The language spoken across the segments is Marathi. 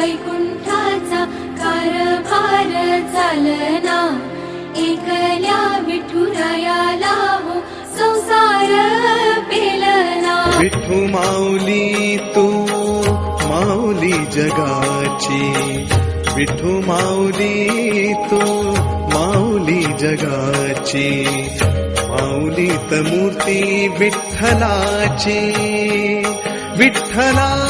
वैकुंठाचा कारभार चालना. एकल्या विठुरायाला हो संसार पेलना. विठू माऊली तू माऊली जगाची. विठू माऊली तू माऊली जगाची. माऊली मूर्ती विठ्ठलाची. विठ्ठला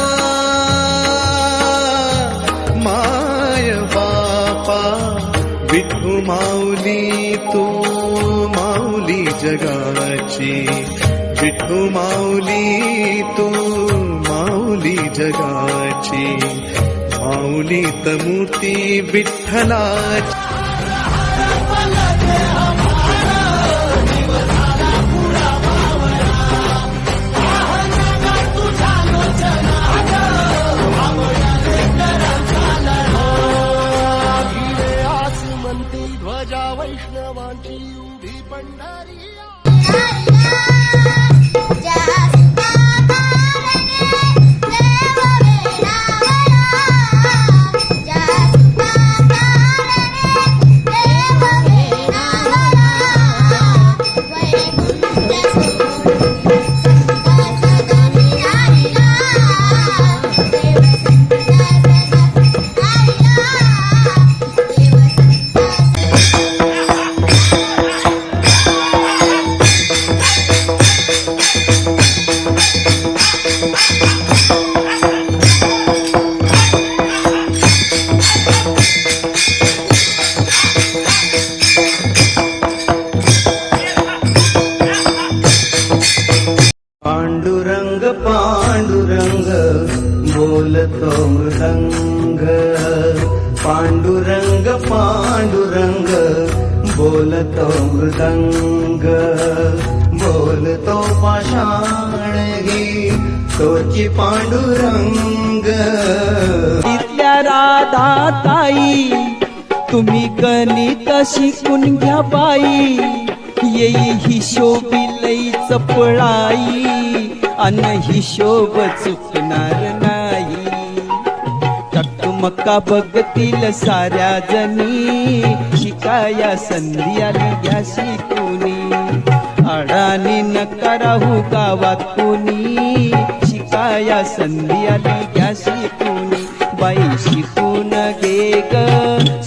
विठू माऊली तू माऊली जगाची. विठू माऊली तू माऊली जगाची. माऊली मूर्ती विठ्ठलाची. वैष्णवांची उभी पंढरी पांडुरंग पांडुरंग बोलतो मृदंग. पांडुरंग पांडुरंग बोलतो मृदंग. बोलतो पाषाणगी तोची पांडुरंग. ताई तुम्ही गणित शिकून घ्या बाई. येई हिशोबी लई चपळाई अन हिशोब चुकणार नाही. टकमका बघतील साऱ्या जणी शिकाया संधी आली घ्या शिकूनी. अडाणी नका राहू गावात कोणी शिकाया संधी आली शिकून गे ग